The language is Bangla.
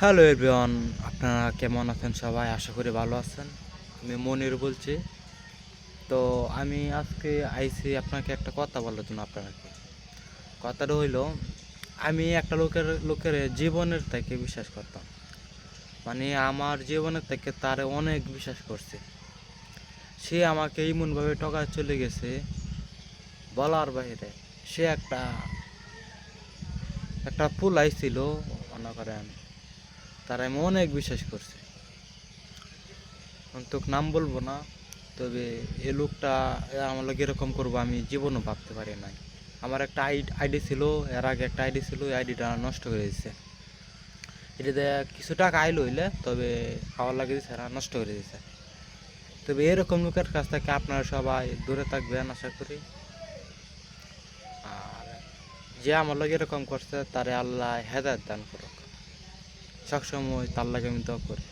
হ্যালো এভরিওয়ান, আপনারা কেমন আছেন সবাই? আশা করি ভালো আছেন। আমি মনির বলছি। তো আমি আজকে আইসি আপনাকে একটা কথা বলার জন্য আপনাকে কথাটা হইল, আমি একটা লোকের লোকের জীবনের থেকে বিশ্বাস করতাম। মানে আমার জীবনের থেকে তার অনেক বিশ্বাস করছে। সে আমাকে এমনভাবে টকা চলে গেছে, বলার বাইরে। সে একটা একটা ফুল আইছিল, মনে করেন তারা আমি অনেক বিশ্বাস করছে। তো নাম বলব না, তবে এ লোকটা আমার লোক এরকম করব আমি জীবনও ভাবতে পারি নাই। আমার একটা আইডি ছিল, এর আগে একটা আইডি ছিল, এই আইডিটা নষ্ট করে দিয়েছে এটাতে কিছু টাকা আইলো হইলে, তবে খাওয়ার লাগে এরা নষ্ট করে দিয়েছে তবে এরকম লোকের কাছ থেকে আপনারা সবাই দূরে থাকবেন, আশা করি। আর যে আমার লোক এরকম করছে, তারে আল্লাহ হেদায়ত দান করুক। সবসময় তার লাগে আমি দোয়া করি।